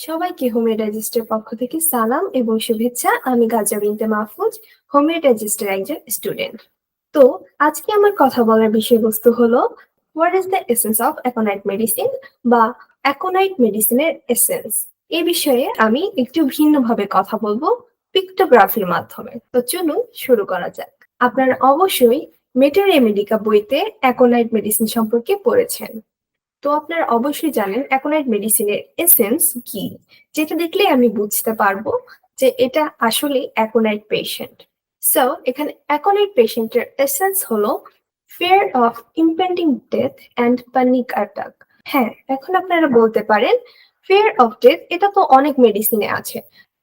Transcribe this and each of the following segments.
সবাইকে হোমিও ডাইজেস্টের পক্ষ থেকে সালাম এবং শুভেচ্ছা। আমি গাজা বিনতে মাহফুজ হোমিও ডাইজেস্টের একজন স্টুডেন্ট। তো, আজকে আমার কথা বলার বিষয়বস্তু হলো what is the essence of aconite medicine বা অ্যাকোনাইট মেডিসিনের এসেন্স এ বিষয়ে আমি একটু ভিন্নভাবে কথা বলব পিক্টোগ্রাফির মাধ্যমে। তো চলুন শুরু করা যাক। আপনারা অবশ্যই মেটার এমেডিকা বইতে অ্যাকোনাইট মেডিসিন সম্পর্কে পড়েছেন। তো আপনারা অবশ্যই জানেন অ্যাকোনাইট মেডিসিনের এসেন্স কি? যেটা দেখলে আমি বুঝতে পারব যে এটা আসলে অ্যাকোনাইট পেশেন্ট সো এখানে অ্যাকোনাইট পেশেন্টের এসেন্স হলো fear of impending death and panic attack হ্যাঁ এখন আপনারা বলতে পারেন ফিয়ার অফ ডেথ এটা তো অনেক মেডিসিনে আছে।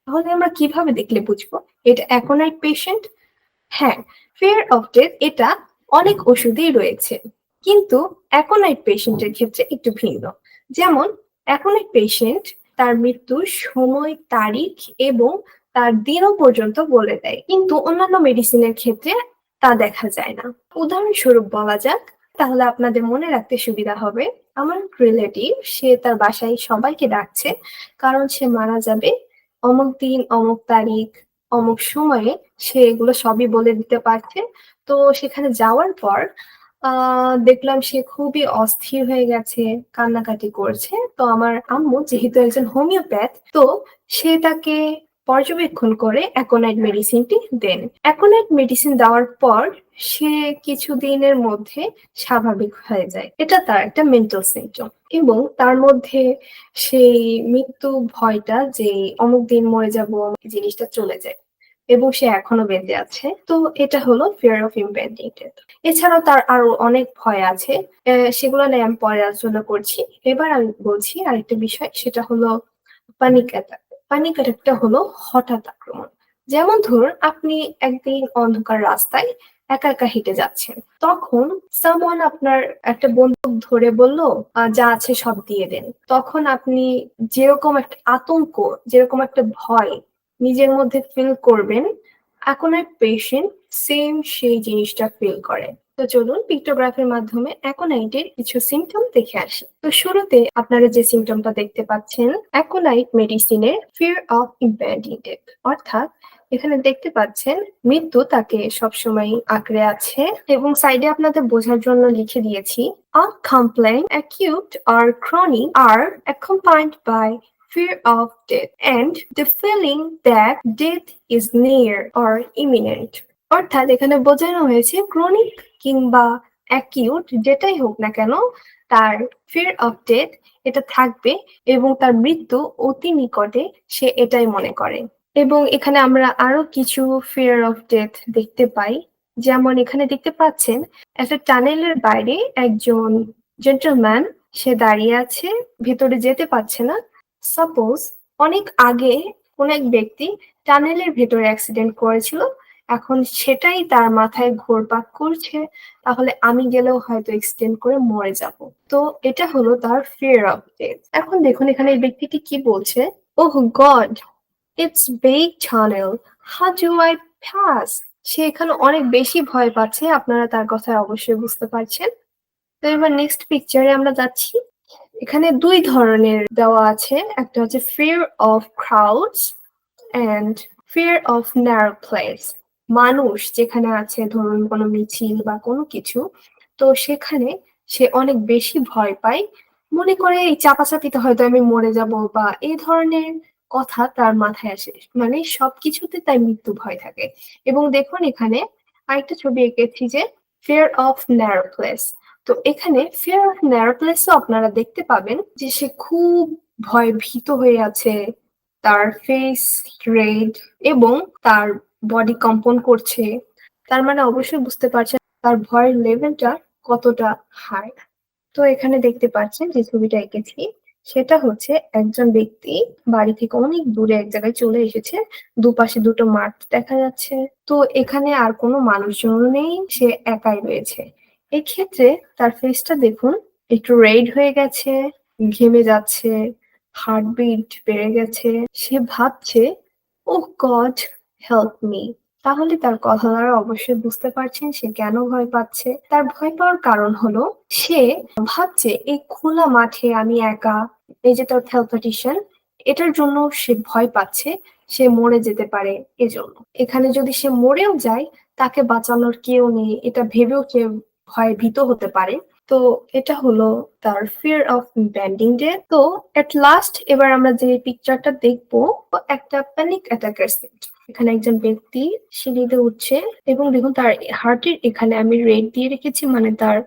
তাহলে আমরা কীভাবে দেখলে বুঝব? এটা অ্যাকোনাইট পেশেন্ট হ্যাঁ ফিয়ার অফ ডেথ এটা অনেক ওষুধেই রয়েছে। কিন্তু অ্যাকোনাইট পেশেন্টের ক্ষেত্রে একটু ভিন্ন। যেমন অ্যাকোনাইট পেশেন্ট তার মৃত্যুর সময়, তারিখ এবং তার দিনও পর্যন্ত বলে দেয়। কিন্তু অন্যান্য মেডিসিনের ক্ষেত্রে তা দেখা যায় না। উদাহরণস্বরূপ বলা যাক, তাহলে আপনাদের মনে রাখতে সুবিধা হবে, আমার রিলেটিভ সে তার বাসায় সবাইকে ডাকছে, কারণ সে মারা যাবে, অমুক দিন, অমুক তারিখ, অমুক সময়ে সে এগুলো সবই বলে দিতে পারছে। তো সেখানে যাওয়ার পর দেখলাম সে খুবই অস্থির হয়ে গেছে, কান্নাকাটি করছে। তো আমার আম্মু যেহেতু একজন হোমিওপ্যাথ, তো সে তাকে পর্যবেক্ষণ করে অ্যাকোনাইট মেডিসিনটি দেন। অ্যাকোনাইট মেডিসিন দেওয়ার পর সে কিছুদিনের মধ্যে স্বাভাবিক হয়ে যায়। এটা তার একটা মেন্টাল সিমটম এবং তার মধ্যে সেই মৃত্যু ভয়টা যে অমুক দিন মরে যাব জিনিসটা চলে যায়। এবং সে এখনও বেঁচে আছে। তো এটা হলো ফিয়ার অফ ইম্পেন্ডিং ডেথ এছাড়াও তার আরও অনেক ভয় আছে। সেগুলো নিয়ে আমি পরে আলোচনা করছি। এবার আমি বলছি আরেকটা বিষয়, সেটা হলো পানিক অ্যাটাক পানিক অ্যাটাকটা হলো হঠাৎ আক্রমণ। যেমন ধরুন, আপনি একদিন অন্ধকার রাস্তায় একা একা হেঁটে যাচ্ছেন। তখন সামওয়ান আপনার একটা বন্দুক ধরে বলল যা আছে সব দিয়ে দেন। তখন আপনি যেরকম একটা আতঙ্ক, যেরকম একটা ভয় নিজের মধ্যে ফিল করবেন এক পেশেন্ট সেম সেই জিনিসটা ফিল করে। তো চলুন পিক্টোগ্রাফির মাধ্যমে অ্যাকোনাইটের কিছু সিমটম দেখে আসি। তো শুরুতে আপনারা যে সিমটমটা দেখতে পাচ্ছেন অ্যাকোনাইট মেডিসিনের ফিয়ার অফ ইম্প্যান্ডিং অর্থাৎ এখানে দেখতে পাচ্ছেন, মৃত্যু তাকে সবসময় আঁকড়ে আছে এবং সাইডে আপনাদের বোঝার জন্য লিখে দিয়েছি আ কমপ্লেন অ্যাকিউট আর chronic R accompanied by fear of death and the feeling that death is near or imminent অর্থাৎ এখানে বোঝানো হয়েছে ক্রনিক কিংবা অ্যাকিউট যেটাই হোক না কেন, তার ফিয়ার অফ ডেথ এটা থাকবে এবং তার মৃত্যু অতি নিকটে সে এটাই মনে করে। এবং এখানে আমরা আরও কিছু ফিয়ার অফ ডেথ দেখতে পাই। যেমন এখানে দেখতে পাচ্ছেন, একটা টানেলের বাইরে একজন জেন্টলম্যান সে দাঁড়িয়ে আছে, ভেতরে যেতে পারছে না। সাপোজ অনেক আগে কোন এক ব্যক্তি টানেলের ভেতরে অ্যাক্সিডেন্ট করেছিল, এখন সেটাই তার মাথায় ঘোরপাক করছে, তাহলে আমি গেলেও হয়তো এক্সিডেন্ট করে মরে যাব। তো এটা হলো তার ফিয়ার অফ ডেথ এখন দেখুন এখানে এই ব্যক্তিটি কি বলছে ওহ god it's big tunnel how do I pass সে এখানে অনেক বেশি ভয় পাচ্ছে, আপনারা তার কথায় অবশ্যই বুঝতে পারছেন। তো এবার নেক্সট পিকচারে আমরা যাচ্ছি। এখানে দুই ধরনের দেওয়া আছে। একটা হচ্ছে fear of crowds and fear of narrow place মানুষ যেখানে আছে, ধরুন কোনো মিছিল বা কোনো কিছু, তো সেখানে সে অনেক বেশি ভয় পায়। মনে করে এই চাপাচাপিতে হয়তো আমি মরে যাব বা এই ধরনের কথা তার মাথায় আসে। মানে সবকিছুতে তার মৃত্যু ভয় থাকে। এবং দেখুন এখানে আরেকটা ছবি এঁকেছি যে ফিয়ার অফ ন্যারো প্লেস তো এখানে ফিয়ার অফ ন্যারো প্লেসও আপনারা দেখতে পাবেন যে সে খুব ভয় ভীত হয়ে আছে। তার ফেস রেড এবং তার বডি কম্পন করছে। তার মানে অবশ্যই বুঝতে পারছেন তার ভয়ের লেভেলটা কতটা হাই তো এখানে দেখতে পাচ্ছেন যে ছবিটা এঁকেছি, সেটা হচ্ছে একজন ব্যক্তি বাড়ি থেকে অনেক দূরে এক জায়গায় চলে এসেছে। দুপাশে দুটো মাঠ দেখা যাচ্ছে। তো এখানে আর কোনো মানুষজন নেই, সে একাই রয়েছে। এক্ষেত্রে তার ফেসটা দেখুন, একটু রেড হয়ে গেছে, ঘেমে যাচ্ছে হার্টবিট বেড়ে গেছে। সে ভাবছে ও গড হেল্প মি তাহলে তার কথা দ্বারা অবশ্যই বুঝতে পারছেন সে কেন ভয় পাচ্ছে। তার ভয় পাওয়ার কারণ হলো, সে ভাবছে, এই খোলা মাঠে আমি একা, এই যে তার থ্যালপাটিশন এটার জন্য সে ভয় পাচ্ছে, সে মরে যেতে পারে এজন্য। এখানে যদি সে মরেও যায়, তাকে বাঁচানোর কেউ নেই, এটা ভেবেও কেউ ভয় ভীত হতে পারে। তো এটা হলো তার ফিয়ার অফ ব্যান্ডিং ডে তো এট লাস্ট এবার আমরা যে পিকচারটা দেখব, একটা প্যানিক অ্যাটাকের সেট এখানে একজন ব্যক্তি সিঁড়িতে উঠছে এবং দেখুন তার হার্টের এখানে আমি রেড দিয়ে রেখেছি মানে তার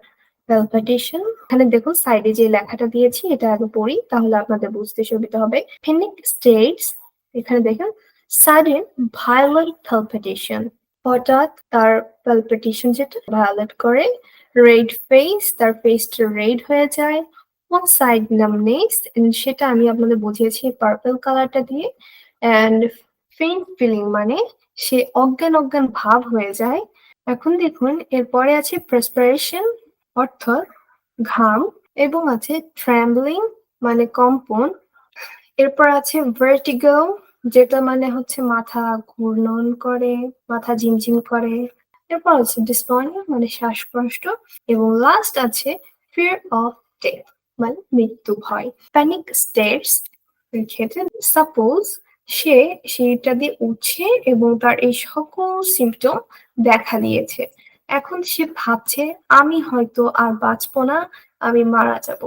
প্যালপিটেশন এখানে দেখুন সাইডে যে লেখাটা দিয়েছি, এটা আগে পড়ি, তাহলে আপনাদের বুঝতে সুবিধা হবে। ফেনিক স্টেটস এখানে দেখুন সাডেন ভায়োলেন্ট প্যালপিটেশন হঠাৎ তার প্যালপিটেশন যেটা ভায়োলেট করে রেড ফেস তার ফেসটা রেড হয়ে যায় ওয়ান সাইড নামনেস সেটা আমি আপনাদের বুঝিয়েছি পার্পল কালারটা দিয়ে অ্যান্ড ফেইন্ট ফিলিং মানে সে অজ্ঞান অজ্ঞান ভাব হয়ে যায়। এখন দেখুন, এরপরে আছে প্রেসপারেশন অর্থাৎ ঘাম, এবং আছে ট্র্যাম্বলিং মানে কম্পন। এরপর আছে ভার্টিগো যেটা মানে হচ্ছে মাথা ঘূর্ণন করে, মাথা ঝিমঝিম করে, এরপর আছে ডিসপনিয়া মানে শ্বাসকষ্ট, এবং লাস্ট আছে ফিয়ার অফ ডেথ মানে মৃত্যু ভয়। প্যানিক স্টেটস এর ক্ষেত্রে সাপোজ সে সিঁড়িটা দিয়ে উঠছে এবং তার এই সকল সিমটম দেখা দিয়েছে। এখন সে ভাবছে, আমি হয়তো আর বাঁচবো না, আমি মারা যাব।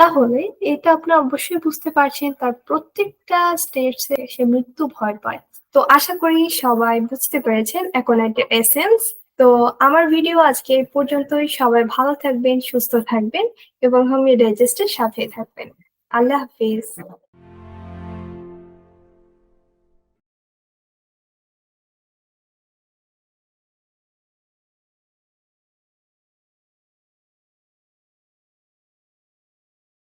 তাহলে এটা আপনি অবশ্যই বুঝতে পারছেন তার প্রত্যেকটা স্টেটসে সে মৃত্যু ভয় পায়। তো আশা করি সবাই বুঝতে পেরেছেন, এখন একটা এসেন্স তো আমার ভিডিও আজকে এই পর্যন্তই। সবাই ভালো থাকবেন, সুস্থ থাকবেন এবং হোমিও ডাইজেস্টের সাথে থাকবেন। আল্লাহ হাফিজ।